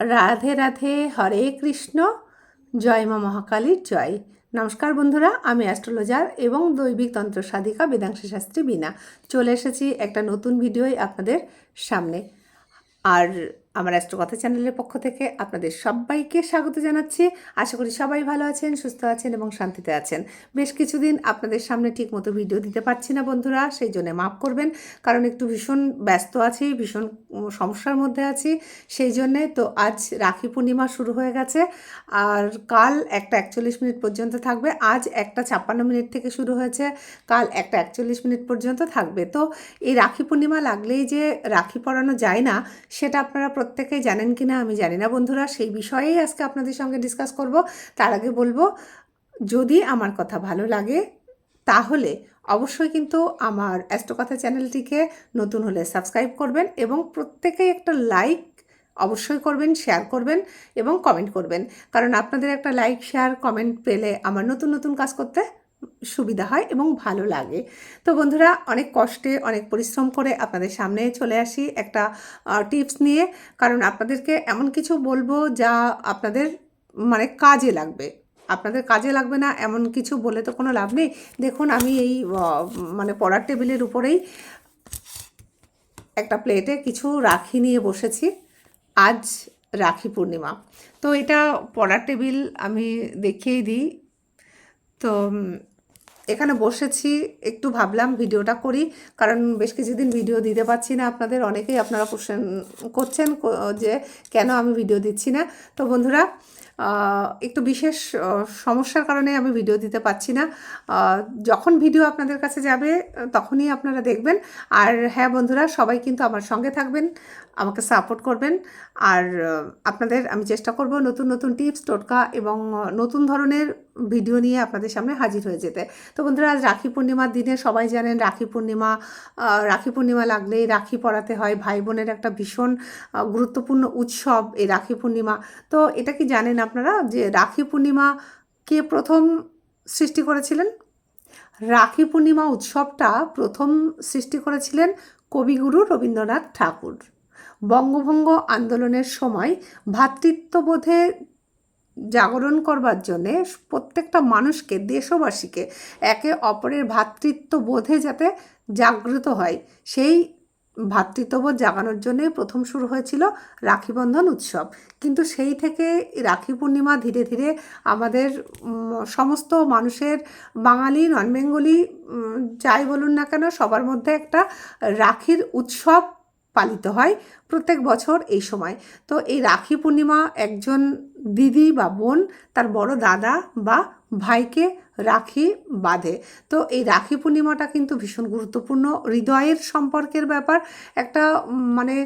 রাধে রাধে, হরে কৃষ্ণ, জয় মা মহাকালীর জয়। নমস্কার বন্ধুরা, আমি অ্যাস্ট্রোলজার এবং দৈবিক তন্ত্র সাধিকা বেদাংশী শাস্ত্রী বিনা চলে এসেছি একটা নতুন ভিডিওই আপনাদের সামনে। আর আমার অ্যাস্ট্রোকথা চ্যানেলের পক্ষ থেকে আপনাদের সবাইকে স্বাগত জানাচ্ছি। আশা করি সবাই ভালো আছেন, সুস্থ আছেন এবং শান্তিতে আছেন। বেশ কিছুদিন আপনাদের সামনে ঠিক মতো ভিডিও দিতে পারছি না বন্ধুরা, সেই জন্য মাফ করবেন, কারণ একটু ভীষণ ব্যস্ত আছি, ভীষণ সমস্যার মধ্যে আছি, সেই জন্যে তো আজ রাখি পূর্ণিমা শুরু হয়ে গেছে, আর কাল একটা একচল্লিশ মিনিট পর্যন্ত থাকবে, আজ একটা ছাপ্পান্ন মিনিট থেকে শুরু হয়েছে, কাল একটা একচল্লিশ মিনিট পর্যন্ত থাকবে। তো এই রাখি পূর্ণিমা লাগলেই যে রাখি পরানো যায় না, সেটা আপনারা প্রত্যেকেই জানেন কি না, আমি জানি না বন্ধুরা, সেই বিষয়েই আজকে আপনাদের সঙ্গে ডিসকাস করব। তার আগে বলব, যদি আমার কথা ভালো লাগে, তাহলে অবশ্যই কিন্তু আমার অ্যাস্ট্রোকথা চ্যানেলটিকে নতুন হলে সাবস্ক্রাইব করবেন এবং প্রত্যেকেই একটা লাইক অবশ্যই করবেন শেয়ার করবেন এবং কমেন্ট করবেন। কারণ আপনাদের একটা লাইক শেয়ার কমেন্ট পেলে আমার নতুন নতুন কাজ করতে সুবিধা হয় এবং ভালো লাগে। তো বন্ধুরা, অনেক কষ্টে, অনেক পরিশ্রম করে আপনাদের সামনে চলে আসি একটা টিপস নিয়ে। কারণ আপনাদেরকে এমন কিছু বলব যা আপনাদের মানে কাজে লাগবে। আপনাদের কাজে লাগবে না, এমন কিছু বলে তো কোনো লাভ নেই। দেখুন, আমি এই মানে পড়ার টেবিলের উপরেই একটা প্লেটে কিছু রাখি নিয়ে বসেছি। আজ রাখি পূর্ণিমা। তো এটা পড়ার টেবিল আমি দেখিয়েই দিই। তো এখানে বসেছি, একটু ভাবলাম ভিডিওটা করি, কারণ বেশ কিছুদিন ভিডিও দিতে পারছি না আপনাদের, অনেকেই আপনারা কোশ্চেন করছেন যে কেন আমি ভিডিও দিচ্ছি না। তো বন্ধুরা একটু বিশেষ সমস্যার কারণে আমি ভিডিও দিতে পারছি না। যখন ভিডিও আপনাদের কাছে যাবে তখনই আপনারা দেখবেন। আর হ্যাঁ বন্ধুরা, সবাই কিন্তু আমার সঙ্গে থাকবেন, আমাকে সাপোর্ট করবেন। আর আপনাদের, আমি চেষ্টা করব নতুন নতুন টিপস টোটকা এবং নতুন ধরনের ভিডিও নিয়ে আপনাদের সামনে হাজির হয়ে যেতে। তো বন্ধুরা, আজ রাখি পূর্ণিমার দিনে সবাই জানেন, রাখি পূর্ণিমা রাখি পূর্ণিমা লাগলেই রাখি পরাতে হয়। ভাই বোনের একটা ভীষণ গুরুত্বপূর্ণ উৎসব এই রাখি পূর্ণিমা। তো এটা কি জানেন আপনারা যে রাখি পূর্ণিমা কে প্রথম সৃষ্টি করেছিলেন? রাখি পূর্ণিমা উৎসবটা প্রথম সৃষ্টি করেছিলেন কবিগুরু রবীন্দ্রনাথ ঠাকুর। বঙ্গভঙ্গ আন্দোলনের সময় ভ্রাতৃত্ববোধে জাগরণ করবার জন্যে প্রত্যেকটা মানুষকে, দেশবাসীকে একে অপরের ভ্রাতৃত্ববোধে যাতে জাগ্রত হয়, সেই ভ্রাতৃত্ববোধ জাগানোর জন্যই প্রথম শুরু হয়েছিল রাখি বন্ধন উৎসব। কিন্তু সেই থেকে রাখি পূর্ণিমা ধীরে ধীরে আমাদের সমস্ত মানুষের বাঙালি নন বেঙ্গলি যাই বলুন না কেন, সবার মধ্যে একটা রাখির উৎসব পালিত হয় প্রত্যেক বছর এই সময়। তো এই রাখি পূর্ণিমা একজন দিদি বা বোন তার বড় দাদা বা ভাইকে রাখি বাঁধে। তো এই রাখি পূর্ণিমাটা কিন্তু ভীষণ গুরুত্বপূর্ণ। হৃদয়ের সম্পর্কের ব্যাপার, একটা মানে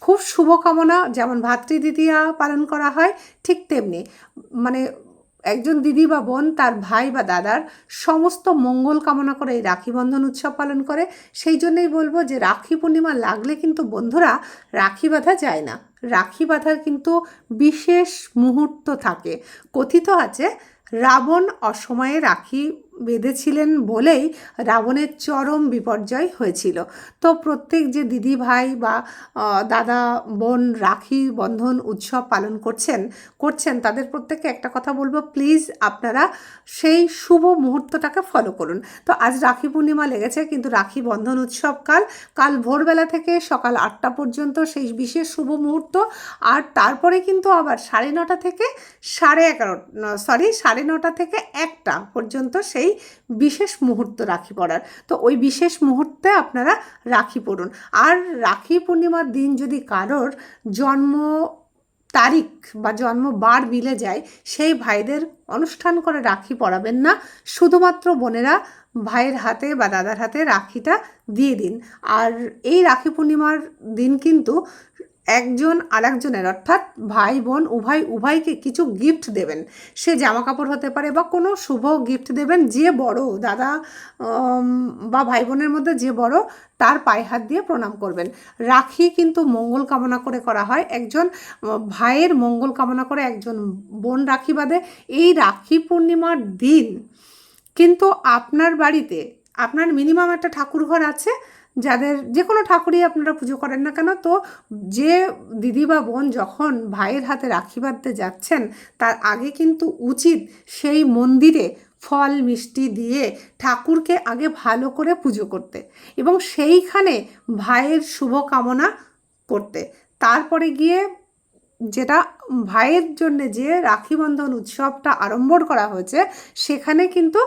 খুব শুভকামনা যেমন ভাতৃদ্বিতীয়া পালন করা হয় ঠিক তেমনি। মানে একজন দিদি বা বোন, তার ভাই বা দাদার সমস্ত মঙ্গল কামনা করে এই রাখি বন্ধন উৎসব পালন করে। সেই জন্যই বলব যে রাখি পূর্ণিমা লাগলে কিন্তু বন্ধুরা রাখি বাঁধা যায় না। রাখি বাঁধার কিন্তু বিশেষ মুহূর্ত থাকে। কথিত আছে, রাবণ অসময়ে রাখি বেঁধেছিলেন বলেই রাবণের চরম বিপর্যয় হয়েছিল। তো প্রত্যেক যে দিদি ভাই বা দাদা, বোন, রাখি, বন্ধন, উৎসব পালন করছেন করছেন, তাদের প্রত্যেককে একটা কথা বলব প্লিজ আপনারা সেই শুভ মুহূর্তটাকে ফলো করুন। তো আজ রাখি পূর্ণিমা লেগেছে, কিন্তু রাখি বন্ধন উৎসব কাল কাল ভোরবেলা থেকে সকাল আটটা পর্যন্ত সেই বিশেষ শুভ মুহূর্ত, আর তারপরে কিন্তু আবার সাড়ে নটা থেকে সাড়ে এগারো সরি সাড়ে নটা থেকে একটা পর্যন্ত সেই বিশেষ মুহূর্ত রাখি পড়ার। তো ওই বিশেষ মুহূর্তে আপনারা রাখি পড়ুন। আর রাখি পূর্ণিমার দিন যদি কারোর জন্ম তারিখ বা জন্ম বার মিলে যায়, সেই ভাইদের অনুষ্ঠান করে রাখি পরাবেন না। শুধুমাত্র বোনেরা ভাইয়ের হাতে বা দাদার হাতে রাখিটা দিয়ে দিন। আর এই রাখি পূর্ণিমার দিন কিন্তু একজন আরেকজনের অর্থাৎ ভাই বোন উভয়, উভয়কে কিছু গিফট দেবেন। সে জামা কাপড় হতে পারে বা কোনো শুভ গিফট দেবেন যে বড় দাদা বা ভাই বোনের মধ্যে যে বড়, তার পায়ে হাত দিয়ে প্রণাম করবেন। রাখি কিন্তু মঙ্গল কামনা করে করা হয়। একজন ভাইয়ের মঙ্গল কামনা করে একজন বোন রাখি বাঁধে। এই রাখি পূর্ণিমার দিন কিন্তু আপনার বাড়িতে, আপনার মিনিমাম একটা ঠাকুর ঘর আছে যাদের যে কোনো ঠাকুরই আপনারা পুজো করেন না কেন, তো যে দিদি বা বোন যখন ভাইয়ের হাতে রাখি বাঁধতে যাচ্ছেন, তার আগে কিন্তু উচিত সেই মন্দিরে ফল, মিষ্টি দিয়ে ঠাকুরকে আগে ভালো করে পুজো করতে এবং সেইখানে ভাইয়ের শুভ কামনা করতে। তারপরে গিয়ে যেটা ভাইয়ের জন্য যে রাখি বন্ধন উৎসবটা আড়ম্বর করা হয়েছে, সেখানে কিন্তু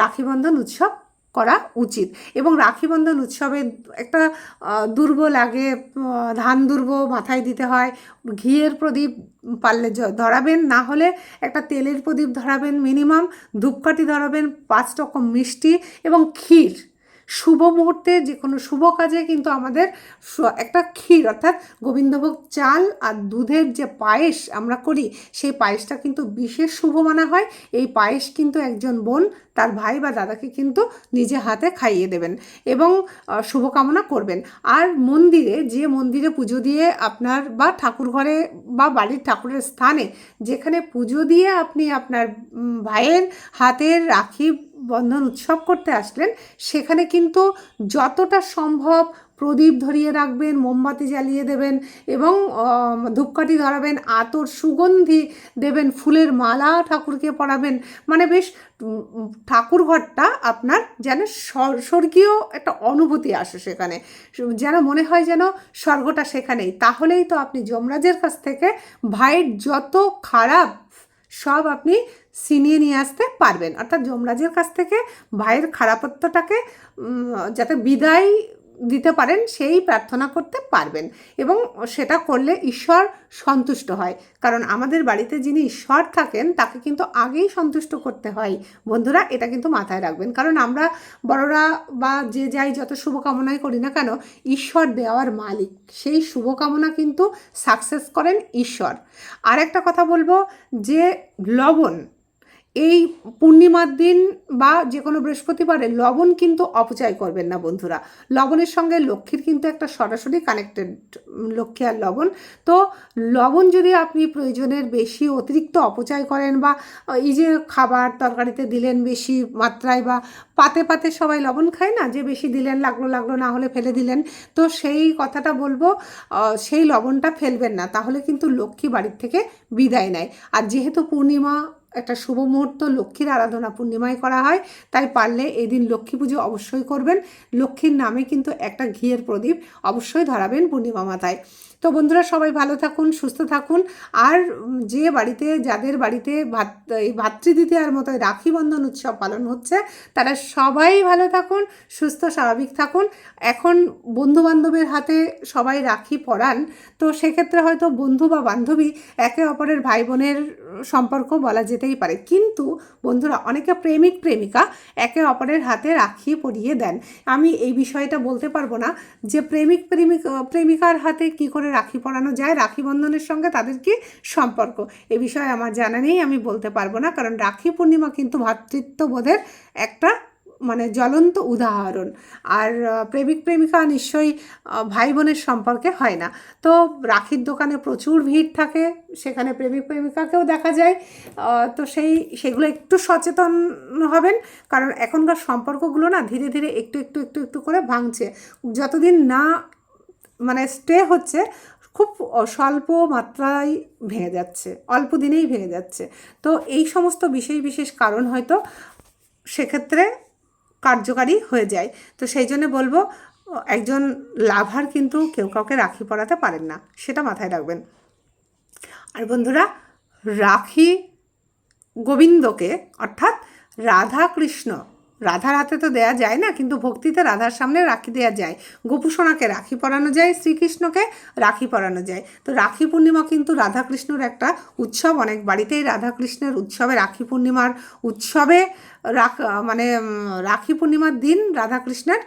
রাখি বন্ধন উৎসব করা উচিত। এবং রাখিবন্ধন উৎসবে একটা দুর্ব লাগে ধান দুর্ব মাথায় দিতে হয়। ঘিয়ের প্রদীপ পারলে ধরাবেন, না হলে একটা তেলের প্রদীপ ধরাবেন মিনিমাম, ধূপকাঠি ধরাবেন, পাঁচ রকম মিষ্টি এবং ক্ষীর। শুভ মুহূর্তে যে কোনো শুভ কাজে কিন্তু আমাদের একটা ক্ষীর, অর্থাৎ গোবিন্দভোগ চাল আর দুধের যে পায়েস আমরা করি, সেই পায়েসটা কিন্তু বিশেষ শুভ মানা হয়। এই পায়েস কিন্তু একজন বোন, তার ভাই বা দাদাকে কিন্তু নিজে হাতে খাইয়ে দেবেন এবং শুভকামনা করবেন। আর মন্দিরে, যে মন্দিরে পুজো দিয়ে আপনার বা ঠাকুর ঘরে বা বাড়ির ঠাকুরের স্থানে যেখানে পুজো দিয়ে আপনি আপনার ভাইয়ের হাতের রাখি বন্ধন উৎসব করতে আসলেন, সেখানে কিন্তু যতটা সম্ভব প্রদীপ ধরিয়ে রাখবেন, মোমবাতি জ্বালিয়ে দেবেন এবং ধূপকাঠি ধরাবেন, আতর সুগন্ধি দেবেন, ফুলের মালা ঠাকুরকে পরাবেন। মানে বেশ ঠাকুর ঘরটা আপনার যেন স্বর- স্বর্গীয় একটা অনুভূতি আসে সেখানে। যেন মনে হয় যেন স্বর্গটা সেখানেই। তাহলেই তো আপনি যমরাজের কাছ থেকে ভাইয়ের যত খারাপ সব আপনি ছিনিয়ে নিয়ে আসতে পারবেন। অর্থাৎ যমরাজের কাছ থেকে ভাইয়ের খারাপত্বটাকে যাতে বিদায় দিতে পারেন, সেই প্রার্থনা করতে পারবেন এবং সেটা করলে ঈশ্বর সন্তুষ্ট হয়। কারণ আমাদের বাড়িতে যিনি ঈশ্বর থাকেন, তাকে কিন্তু আগেই সন্তুষ্ট করতে হয়। বন্ধুরা, এটা কিন্তু মাথায় রাখবেন। কারণ আমরা বড়রা বা যে যাই যত শুভকামনাই করি না কেন, ঈশ্বর দেওয়ার মালিক। সেই শুভকামনা কিন্তু সাকসেস করেন ঈশ্বর। আর একটা কথা বলব, যে লবণ এই পূর্ণিমার দিন বা যে কোনো বৃহস্পতিবারে লবণ কিন্তু অপচয় করবেন না বন্ধুরা। লবণের সঙ্গে লক্ষ্মীর কিন্তু একটা সরাসরি কানেক্টেড লক্ষ্মী আর লবণ। তো লবণ যদি আপনি প্রয়োজনের বেশি অতিরিক্ত অপচয় করেন বা এই যে খাবার তরকারিতে দিলেন বেশি মাত্রায় বা পাতে পাতে সবাই লবণ খায় না, যে বেশি দিলেন, লাগল লাগল, না হলে ফেলে দিলেন, তো সেই কথাটা বলব সেই লবণটা ফেলবেন না। তাহলে কিন্তু লক্ষ্মী বাড়ির থেকে বিদায় নেয়। আর যেহেতু পূর্ণিমা একটা শুভ মুহূর্ত লক্ষ্মীর আরাধনা পূর্ণিমায় করা হয়, তাই পারলে এই দিন লক্ষ্মী পুজো অবশ্যই করবেন। লক্ষ্মীর নামে কিন্তু একটা ঘিয়ের প্রদীপ অবশ্যই ধরাবেন পূর্ণিমা মাথায় তো বন্ধুরা সবাই ভালো থাকুন, সুস্থ থাকুন। আর যে বাড়িতে, যাদের বাড়িতে ভাত, এই ভাতৃদ্বিতীয়ার মতো রাখি বন্ধন উৎসব পালন হচ্ছে, তারা সবাই ভালো থাকুন, সুস্থ, স্বাভাবিক থাকুন। এখন বন্ধু বান্ধবের হাতে সবাই রাখি পরান তো সেক্ষেত্রে হয়তো বন্ধু বা বান্ধবী একে অপরের ভাই বোনের সম্পর্ক বলা যেতেই পারে। কিন্তু বন্ধুরা অনেকে প্রেমিক, প্রেমিকা একে অপরের হাতে রাখি পরিয়ে দেন। আমি এই বিষয়টা বলতে পারব না যে প্রেমিক প্রেমিক, প্রেমিকার হাতে কি করে রাখি পরানো যায়, রাখি বন্ধনের সঙ্গে তাদের কি সম্পর্ক। এ বিষয়ে আমার জানা নেই, আমি বলতে পারব না, কারণ রাখি পূর্ণিমা কিন্তু ভ্রাতৃত্ববোধের একটা মানে জ্বলন্ত উদাহরণ। আর প্রেমিক প্রেমিকা নিশ্চয়ই ভাই বোনের সম্পর্কে হয় না। তো রাখির দোকানে প্রচুর ভিড় থাকে, সেখানে প্রেমিক প্রেমিকাকেও দেখা যায়। তো সেই, সেগুলো একটু সচেতন হবেন, কারণ এখনকার সম্পর্কগুলো না ধীরে ধীরে একটু একটু একটু একটু করে ভাঙছে। যতদিন না মানে স্টে হচ্ছে খুব স্বল্প মাত্রায় ভেঙে যাচ্ছে, অল্প দিনেই ভেঙে যাচ্ছে। তো এই সমস্ত বিশেষ বিশেষ কারণ হয়তো সেক্ষেত্রে কার্যকারী হয়ে যায়। তো সেই জন্য বলব, একজন লাভার কিন্তু কেউ কাউকে রাখি পরাতে পারেন না, সেটা মাথায় রাখবেন। আর বন্ধুরা, রাখি গোবিন্দকে, অর্থাৎ রাধা কৃষ্ণ রাধার হাতে তো দেয়া যায় না, কিন্তু ভক্তিতে রাধার সামনে রাখি দেওয়া যায়। গোপুসোনাকে রাখি পরানো যায়, শ্রীকৃষ্ণকে রাখি পরানো যায়। তো রাখি পূর্ণিমা কিন্তু রাধাকৃষ্ণর একটা উৎসব। অনেক বাড়িতেই রাধাকৃষ্ণের উৎসবে রাখি পূর্ণিমার উৎসবে রাখ মানে রাখি পূর্ণিমার দিন রাধাকৃষ্ণের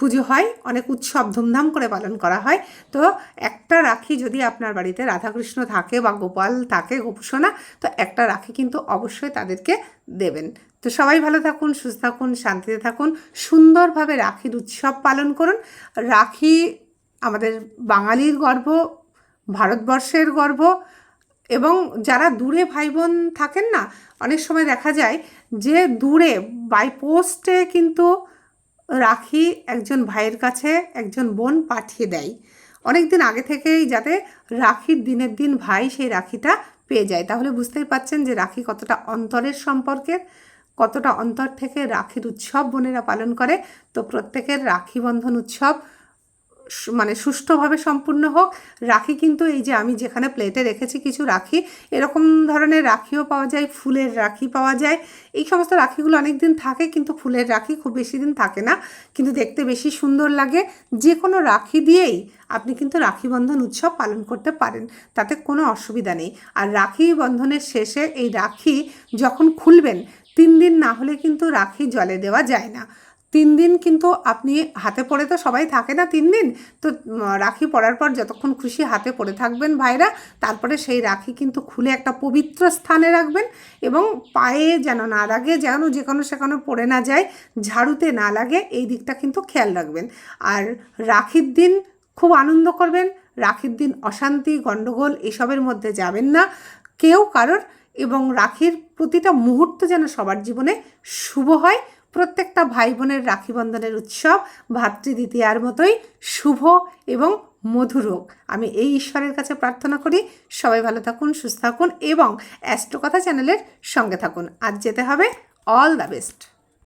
পুজো হয়, অনেক উৎসব ধুমধাম করে পালন করা হয়। তো একটা রাখি যদি আপনার বাড়িতে রাধাকৃষ্ণ থাকে বা গোপাল থাকে, গোপুসোনা, তো একটা রাখি কিন্তু অবশ্যই তাদেরকে দেবেন। তো সবাই ভালো থাকুন, সুস্থ থাকুন, শান্তিতে থাকুন, সুন্দরভাবে রাখির উৎসব পালন করুন। রাখি আমাদের বাঙালির গর্ব, ভারতবর্ষের গর্ব এবং যারা দূরে ভাই বোন থাকেন না, অনেক সময় দেখা যায় যে দূরে বাই পোস্টে কিন্তু রাখি একজন ভাইয়ের কাছে একজন বোন পাঠিয়ে দেয়। অনেক দিন আগে থেকেই যাতে রাখির দিনের দিন ভাই সেই রাখিটা পেয়ে যায়। তাহলে বুঝতেই পাচ্ছেন যে রাখি কতটা অন্তরের সম্পর্কের, কতটা অন্তর থেকে রাখির উৎসব বোনেরা পালন করে। তো প্রত্যেকের রাখি বন্ধন উৎসব মানে সুষ্ঠুভাবে সম্পূর্ণ হোক, রাখি কিন্তু এই যে আমি যেখানে প্লেটে রেখেছি কিছু রাখি, এরকম ধরনের রাখিও পাওয়া যায়, ফুলের রাখি পাওয়া যায়। এই সমস্ত রাখিগুলো অনেক দিন থাকে কিন্তু ফুলের রাখি খুব বেশি দিন থাকে না। কিন্তু দেখতে বেশি সুন্দর লাগে। যে কোনো রাখি দিয়েই আপনি কিন্তু রাখি বন্ধন উৎসব পালন করতে পারেন। তাতে কোনো অসুবিধা নেই। আর রাখি বন্ধনের শেষে এই রাখি যখন খুলবেন, তিন দিন না হলে কিন্তু রাখি জলে দেওয়া যায় না। তিন দিন কিন্তু আপনি হাতে পড়ে তো সবাই থাকে না তিন দিন। তো রাখি পরার পর যতক্ষণ খুশি হাতে পড়ে থাকবেন ভাইরা, তারপরে সেই রাখি কিন্তু খুলে একটা পবিত্র স্থানে রাখবেন এবং পায়ে যেন না লাগে, যেন যে কোনো সেখানে পড়ে না যায়, ঝাড়ুতে না লাগে, এই দিকটা কিন্তু খেয়াল রাখবেন। আর রাখির দিন খুব আনন্দ করবেন, রাখির দিন অশান্তি গণ্ডগোল এসবের মধ্যে যাবেন না। কেউ কারোর এবং রাখির প্রতিটা মুহূর্ত যেন সবার জীবনে শুভ হয়। প্রত্যেকটা ভাই বোনের রাখি বন্ধনের উৎসব ভাতৃদ্বিতীয়ার মতোই শুভ এবং মধুর হোক। আমি এই ঈশ্বরের কাছে প্রার্থনা করি, সবাই ভালো থাকুন, সুস্থ থাকুন এবং অ্যাস্ট্রো কথা চ্যানেলের সঙ্গে থাকুন। আজ যেতে হবে অল দ্য বেস্ট